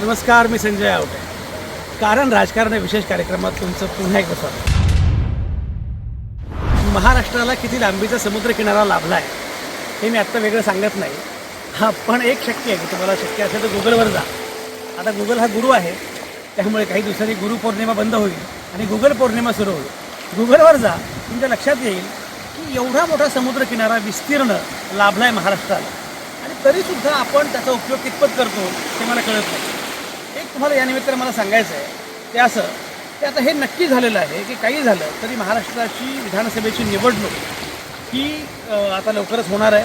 नमस्कार मी संजय आवटे. कारण राजकारण विशेष कार्यक्रमात तुमचं पुन्हा एकदा स्वागत. महाराष्ट्राला किती लांबीचा समुद्रकिनारा लाभला आहे हे मी आत्ता वेगळं सांगत नाही. हां पण एक शक्य आहे की तुम्हाला शक्य असेल तर गुगलवर जा. आता गुगल हा गुरु आहे त्यामुळे काही दिवसांनी गुरुपौर्णिमा बंद होईल आणि गुगल पौर्णिमा सुरू होईल. गुगलवर जा तुमच्या लक्षात येईल की एवढा मोठा समुद्रकिनारा विस्तीर्ण लाभला आहे महाराष्ट्राला. आणि तरीसुद्धा आपण त्याचा उपयोग कितपत करतो ते मला कळत नाही. तुम्हाला या निमित्तानं मला सांगायचं आहे ते असं की आता हे नक्की झालेलं आहे की काही झालं तरी महाराष्ट्राची विधानसभेची निवडणूक ही आता लवकरच होणार आहे.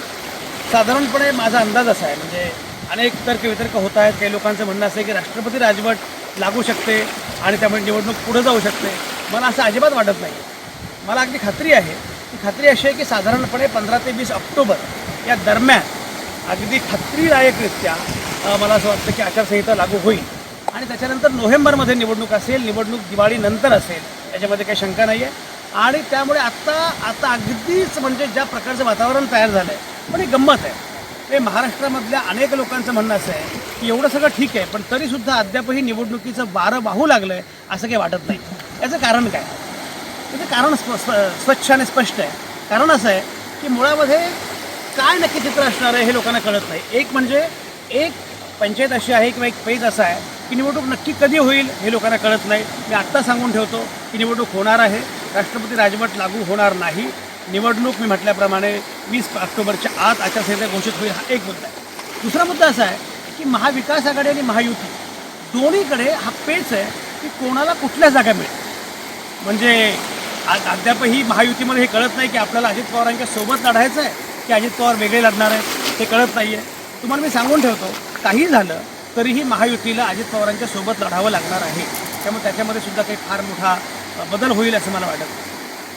साधारणपणे माझा अंदाज असा आहे म्हणजे अनेक तर्कवितर्क होत आहेत काही लोकांचं म्हणणं असं आहे की राष्ट्रपती राजवट लागू शकते आणि त्यामुळे निवडणूक पुढे जाऊ शकते. मला असं अजिबात वाटत नाही. मला अगदी खात्री आहे. ती खात्री अशी आहे की साधारणपणे पंधरा ते वीस ऑक्टोबर या दरम्यान अगदी खात्रीदायकरित्या मला असं वाटतं की आचारसंहिता लागू होईल. आणि त्याच्यानंतर नोव्हेंबरमध्ये निवडणूक असेल निवडणूक दिवाळीनंतर असेल याच्यामध्ये काही शंका नाही आहे आणि त्यामुळे आत्ता आता अगदीच म्हणजे ज्या प्रकारचं वातावरण तयार झालं आहे पण ही गंमत आहे. हे महाराष्ट्रामधल्या अनेक लोकांचं म्हणणं असं आहे की एवढं सगळं ठीक आहे पण तरीसुद्धा अद्यापही निवडणुकीचं वारं वाहू लागलं आहे असं काही वाटत नाही. याचं कारण काय? त्याचं कारण स्वच्छ आणि स्पष्ट आहे. कारण असं आहे की मुळामध्ये काय नक्की चित्र असणार आहे हे लोकांना कळत नाही. एक म्हणजे एक पंचायत अशी आहे किंवा एक पेज असा आहे की निवडणूक नक्की कधी होईल हे लोकांना कळत नाही. मी आत्ता सांगून ठेवतो की निवडणूक होणार आहे. राष्ट्रपती राजवट लागू होणार नाही. निवडणूक मी म्हटल्याप्रमाणे वीस ऑक्टोबरच्या आत आचारसंहिता घोषित होईल हा एक मुद्दा आहे. दुसरा मुद्दा असा आहे की महाविकास आघाडी आणि महायुती दोन्हीकडे हा पेच आहे की कोणाला कुठल्या जागा मिळेल. म्हणजे आज अद्यापही महायुतीमध्ये हे कळत नाही की आपल्याला अजित पवारांच्या सोबत लढायचं आहे की अजित पवार वेगळे लढणार आहेत हे कळत नाही आहे तुम्हाला मी सांगून ठेवतो काही झालं तरीही महायुतीला अजित पवारांच्या सोबत लढावं लागणार आहे. त्यामुळे त्याच्यामध्ये सुद्धा काही फार मोठा बदल होईल असं मला वाटत.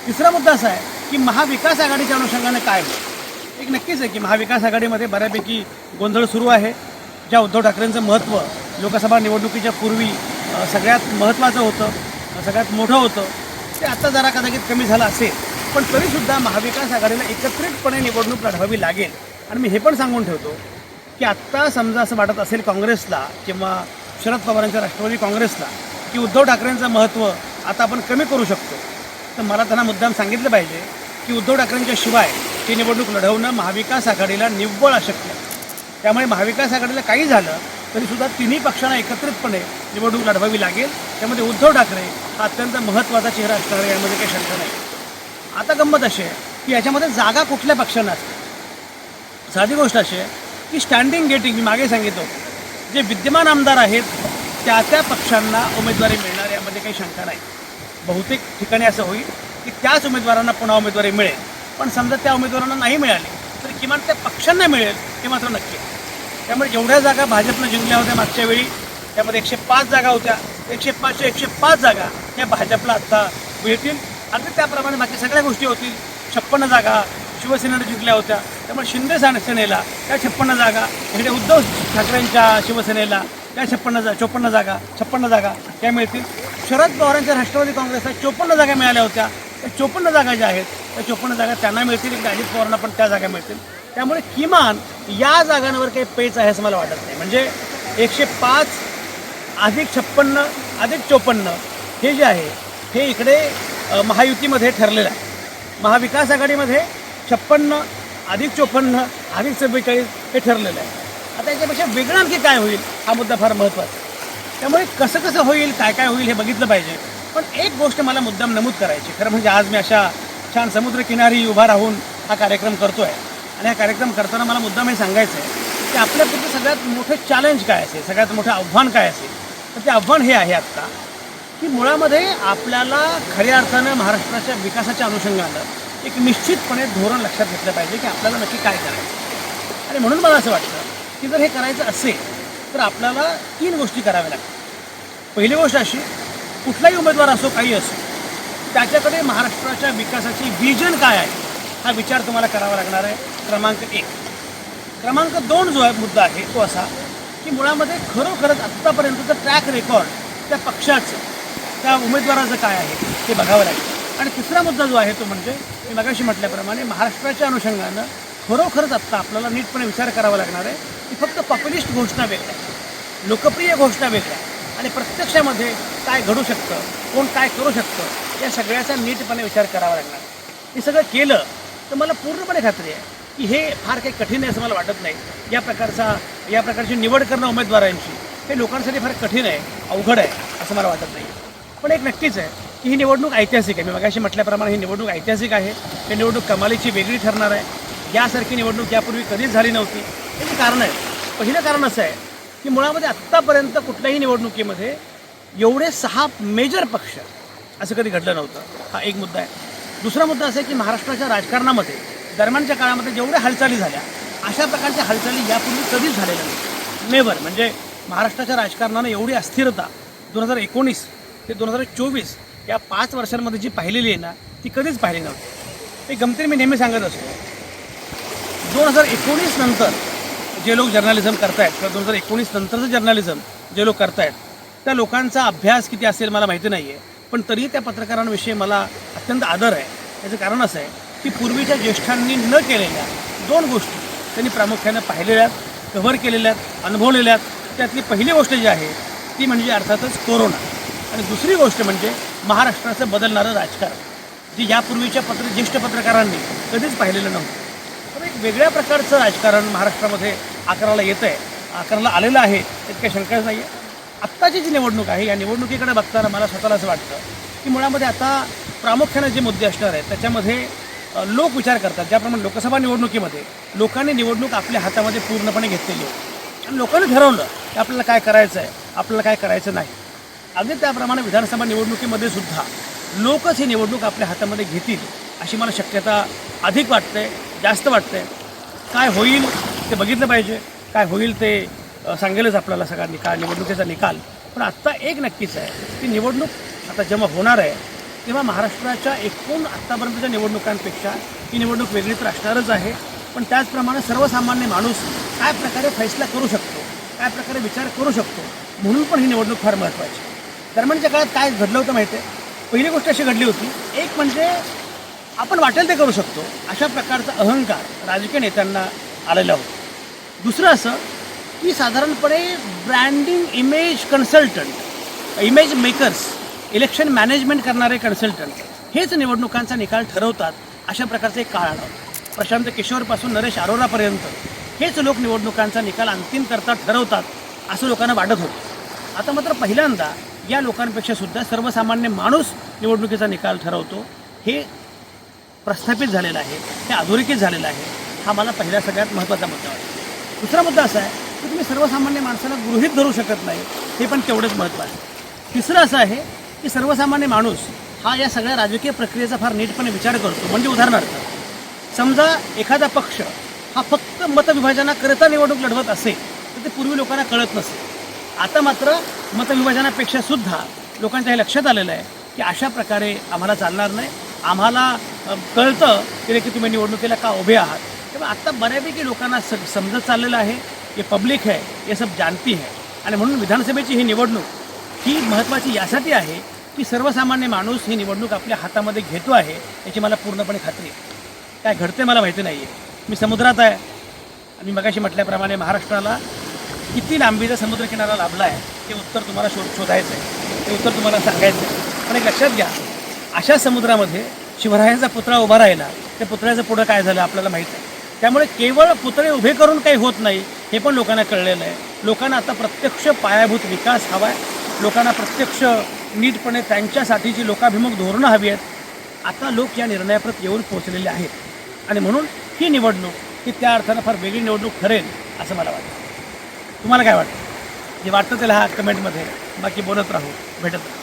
तिसरा मुद्दा असा आहे की महाविकास आघाडीच्या अनुषंगाने काय होईल? एक नक्कीच आहे की महाविकास आघाडीमध्ये बऱ्यापैकी गोंधळ सुरू आहे. ज्या उद्धव ठाकरेंचं महत्त्व लोकसभा निवडणुकीच्या पूर्वी सगळ्यात महत्त्वाचं होतं सगळ्यात मोठं होतं ते आता जरा कदाचित कमी झालं असेल. पण तरीसुद्धा महाविकास आघाडीला एकत्रितपणे निवडणूक लढवावी लागेल. आणि मी हे पण सांगून ठेवतो की आत्ता समजा असं वाटत असेल काँग्रेसला किंवा शरद पवारांच्या राष्ट्रवादी काँग्रेसला की उद्धव ठाकरेंचं महत्त्व आता आपण कमी करू शकतो. तर मला त्यांना मुद्दाम सांगितलं पाहिजे की उद्धव ठाकरेंच्या शिवाय ही निवडणूक लढवणं महाविकास आघाडीला निव्वळ अशक्य आहे. त्यामुळे महाविकास आघाडीला काही झालं तरीसुद्धा तिन्ही पक्षांना एकत्रितपणे निवडणूक लढवावी लागेल. त्यामध्ये उद्धव ठाकरे हा अत्यंत महत्त्वाचा चेहरा असणार यामध्ये काही शंका नाही. आता गंमत अशी आहे की याच्यामध्ये जागा कुठल्या पक्षांना असते? साधी गोष्ट अशी आहे की स्टँडिंग गेटिंग मी मागे सांगितलं. जे विद्यमान आमदार आहेत त्या त्या पक्षांना उमेदवारी मिळणार यामध्ये काही शंका नाही. बहुतेक ठिकाणी असं होईल की त्याच उमेदवारांना पुन्हा उमेदवारी मिळेल. पण समजा त्या उमेदवारांना नाही मिळाली तर किमान त्या पक्षांना मिळेल हे मात्र नक्की त्यामुळे जेवढ्या जागा भाजपनं जिंकल्या होत्या मागच्या वेळी त्यामध्ये एकशे पाच जागा होत्या. एकशे पाचशे एकशे पाच जागा ह्या भाजपला आत्ता मिळतील. आणि त्याप्रमाणे बाकी सगळ्या गोष्टी होतील. छप्पन्न जागा शिवसेनेनं जिंकल्या होत्या. त्यामुळे शिंदे सेनेला त्या छप्पन्न जागा इकडे उद्धव ठाकरेंच्या शिवसेनेला त्या छप्पन्न जा चोपन्न जागा छप्पन्न जागा त्या मिळतील. शरद पवारांच्या राष्ट्रवादी काँग्रेसला चोपन्न जागा मिळाल्या होत्या. त्या चोपन्न जागा ज्या आहेत त्या चोपन्न जागा त्यांना मिळतील. इकडे अजित पवारांना पण त्या जागा मिळतील. त्यामुळे किमान या जागांवर काही पेच आहे असं मला वाटत नाही. म्हणजे एकशे पाच अधिक छप्पन्न अधिक चोपन्न हे जे आहे हे इकडे महायुतीमध्ये ठरलेलं आहे. महाविकास आघाडीमध्ये छप्पन्न अधिक चोपन्न अधिक चव्वेचाळीस हे ठरलेलं आहे. आता याच्यापेक्षा वेगळं आणखी काय होईल? हा मुद्दा फार महत्त्वाचा आहे. त्यामुळे कसं कसं होईल काय काय होईल हे बघितलं पाहिजे. पण एक गोष्ट मला मुद्दाम नमूद करायची खरं म्हणजे आज मी अशा छान समुद्रकिनारी उभा राहून हा कार्यक्रम करतो आहे आणि हा कार्यक्रम करताना मला मुद्दाम हे सांगायचं आहे की आपल्यापुढचं सगळ्यात मोठं चॅलेंज काय असेल? सगळ्यात मोठं आव्हान काय असेल? तर ते आव्हान हे आहे आत्ता की मुळामध्ये आपल्याला खऱ्या अर्थानं महाराष्ट्राच्या विकासाच्या अनुषंगानं एक निश्चितपणे धोरण लक्षात घेतलं पाहिजे की आपल्याला नक्की काय करायचं. आणि म्हणून मला असं वाटतं की जर हे करायचं असेल तर आपल्याला तीन गोष्टी कराव्या लागतात पहिली गोष्ट अशी कुठलाही उमेदवार असो काही असो त्याच्याकडे महाराष्ट्राच्या विकासाची विजन काय आहे हा विचार तुम्हाला करावा लागणार आहे. क्रमांक एक. क्रमांक दोन जो आहे मुद्दा आहे तो असा की मुळामध्ये खरोखरच आत्तापर्यंतचं ट्रॅक रेकॉर्ड त्या पक्षाचं त्या उमेदवाराचं काय आहे ते बघावं लागेल. आणि तिसरा मुद्दा जो आहे तो म्हणजे मी मगाशी म्हटल्याप्रमाणे महाराष्ट्राच्या अनुषंगानं खरोखरच आत्ता आपल्याला नीटपणे विचार करावा लागणार आहे. की फक्त पॉप्युलिस्ट घोषणा वेगळ्या लोकप्रिय घोषणा वेगळ्या आणि प्रत्यक्षामध्ये काय घडू शकतं कोण काय करू शकतं या सगळ्याचा नीटपणे विचार करावा लागणार हे सगळं केलं तर मला पूर्णपणे खात्री आहे की हे फार काही कठीण आहे असं मला वाटत नाही. या प्रकारचा या प्रकारची निवड करणं उमेदवारांची हे लोकांसाठी फार कठीण आहे अवघड आहे असं मला वाटत नाही. पण एक नक्कीच आहे की ही निवडणूक ऐतिहासिक आहे. मी मगाशी म्हटल्याप्रमाणे ही निवडणूक ऐतिहासिक आहे. ही निवडणूक कमालीची वेगळी ठरणार आहे. यासारखी निवडणूक यापूर्वी कधीच झाली नव्हती. याची कारण आहे. पहिलं कारण असं आहे की मुळामध्ये आत्तापर्यंत कुठल्याही निवडणुकीमध्ये एवढे सहा मेजर पक्ष असं कधी घडलं नव्हतं. हा एक मुद्दा आहे. दुसरा मुद्दा असा आहे की महाराष्ट्राच्या राजकारणामध्ये दरम्यानच्या काळामध्ये जेवढ्या हालचाली झाल्या अशा प्रकारच्या हालचाली यापूर्वी कधीच झालेल्या नाही नेवर म्हणजे महाराष्ट्राच्या राजकारणानं एवढी अस्थिरता दोन हजार एकोणीस ते दोन हजार चोवीस या पाच वर्षांमध्ये जी पाहिलेली आहे ना ती कधीच पाहिली नव्हती. हे गमतीने मी नेहमी सांगत असतो. दोन हजार एकोणीस नंतर जे लोक जर्नालिझम करतायत किंवा दोन हजार एकोणीस नंतरचं जर्नालिझम जे लोक करतायत त्या लोकांचा अभ्यास किती असेल मला माहिती नाही आहे पण तरीही त्या पत्रकारांविषयी मला अत्यंत आदर आहे. याचं कारण असं आहे की पूर्वीच्या ज्येष्ठांनी न केलेल्या दोन गोष्टी त्यांनी प्रामुख्यानं पाहिलेल्या आहेत कव्हर केलेल्या आहेत अनुभवलेल्या आहेत. त्यातली पहिली गोष्ट जी आहे ती म्हणजे अर्थातच कोरोना आणि दुसरी गोष्ट म्हणजे महाराष्ट्राचं बदलणारं राजकारण जी यापूर्वीच्या पत्र ज्येष्ठ पत्रकारांनी कधीच पाहिलेलं नव्हतं. तर एक वेगळ्या प्रकारचं राजकारण महाराष्ट्रामध्ये आकाराला येतं आहे आकाराला आलेलं आहे त्यात काही शंकाच नाही आहे आत्ताची जी निवडणूक आहे या निवडणुकीकडे बघताना मला स्वतःला असं वाटतं की मुळामध्ये आता प्रामुख्याने जे मुद्दे असणार आहेत त्याच्यामध्ये लोक विचार करतात. ज्याप्रमाणे लोकसभा निवडणुकीमध्ये लोकांनी निवडणूक आपल्या हातामध्ये पूर्णपणे घेतलेली आहे. आणि लोकांनी ठरवलं की आपल्याला काय करायचं आहे आपल्याला काय करायचं नाही. अगदी त्याप्रमाणे विधानसभा निवडणुकीमध्ये सुद्धा लोकच ही निवडणूक आपल्या हातामध्ये घेतील अशी मला शक्यता अधिक वाटते जास्त वाटते. काय होईल ते बघितलं पाहिजे. काय होईल ते सांगेलच आपल्याला सगळा निकाल निवडणुकीचा निकाल. पण आत्ता एक नक्कीच आहे की निवडणूक आता जेव्हा होणार आहे तेव्हा महाराष्ट्राच्या एकूण आत्तापर्यंतच्या निवडणुकांपेक्षा ही निवडणूक वेगळी तर असणारच आहे. पण त्याचप्रमाणे सर्वसामान्य माणूस काय प्रकारे फैसला करू शकतो काय प्रकारे विचार करू शकतो म्हणून पण ही निवडणूक फार महत्त्वाची दरम्यानच्या काळात काय घडलं होतं माहिती आहे पहिली गोष्ट अशी घडली होती एक म्हणजे आपण वाटेल ते करू शकतो अशा प्रकारचा अहंकार राजकीय नेत्यांना आलेला होता. दुसरं असं की साधारणपणे branding image consultant image makers election management करणारे कन्सल्टंट हेच निवडणुकांचा निकाल ठरवतात अशा प्रकारचं एक काळ प्रशांत किशोरपासून नरेश अरोरापर्यंत हेच लोक निवडणुकांचा निकाल अंतिम करता ठरवतात असं लोकांना वाटत होतं. आता मात्र पहिल्यांदा या लोकांपेक्षा सुद्धा सर्वसामान्य माणूस निवडणुकीचा निकाल ठरवतो. हे प्रस्थापित झालेलं आहे हे अधोरेखित झालेलं आहे. हा मला पहिला सगळ्यात महत्त्वाचा मुद्दा वाटतो. दुसरा मुद्दा असा आहे की तुम्ही सर्वसामान्य माणसाला गृहीत धरू शकत नाही हे पण तेवढंच महत्त्वाचं आहे. तिसरं असं आहे की सर्वसामान्य माणूस हा या सगळ्या राजकीय प्रक्रियेचा फार नीटपणे विचार करतो. म्हणजे उदाहरणार्थ समजा एखादा पक्ष हा फक्त मतविभाजनाकरिता निवडणूक लढवत असेल तर ते पूर्वी लोकांना कळत नसेल. आता मात्र मतविभाजनापेक्षा सुद्धा लोकांच्या हे लक्षात आलेलं आहे की अशा प्रकारे आम्हाला चालणार नाही. आम्हाला कळतं की की तुम्ही निवडणुकीला का उभे आहात. तेव्हा आत्ता बऱ्यापैकी लोकांना स समजत चाललेलं आहे हे पब्लिक है हे सब जानती है आणि म्हणून विधानसभेची ही निवडणूक ही महत्त्वाची यासाठी आहे की सर्वसामान्य माणूस ही निवडणूक आपल्या हातामध्ये घेतो आहे याची मला पूर्णपणे खात्री आहे. काय घडते मला माहिती नाही आहे मी समुद्रात आहे. आणि मगाशी म्हटल्याप्रमाणे महाराष्ट्राला किती लांबीचा समुद्रकिनारा लाभला आहे ते उत्तर तुम्हाला शोध शोधायचं आहे ते उत्तर तुम्हाला सांगायचं आहे पण एक लक्षात घ्या अशा समुद्रामध्ये शिवरायांचा पुतळा उभा राहिला त्या पुतळ्याचं पुढं काय झालं आपल्याला माहीत आहे त्यामुळे केवळ पुतळे उभे करून काही होत नाही हे पण लोकांना कळलेलं आहे. लोकांना आता प्रत्यक्ष पायाभूत विकास हवा आहे लोकांना प्रत्यक्ष नीटपणे त्यांच्यासाठीची लोकाभिमुख धोरणं हवी आहेत. आता लोक या निर्णयाप्रत येऊन पोहोचलेले आहेत. आणि म्हणून ही निवडणूक ही त्या अर्थानं फार वेगळी निवडणूक ठरेल असं मला वाटतं. तुम्हाला काय वाटतं? जे वाटतं त्याला हा कमेंटमध्ये बाकी बोलत राहू. भेटत राहू.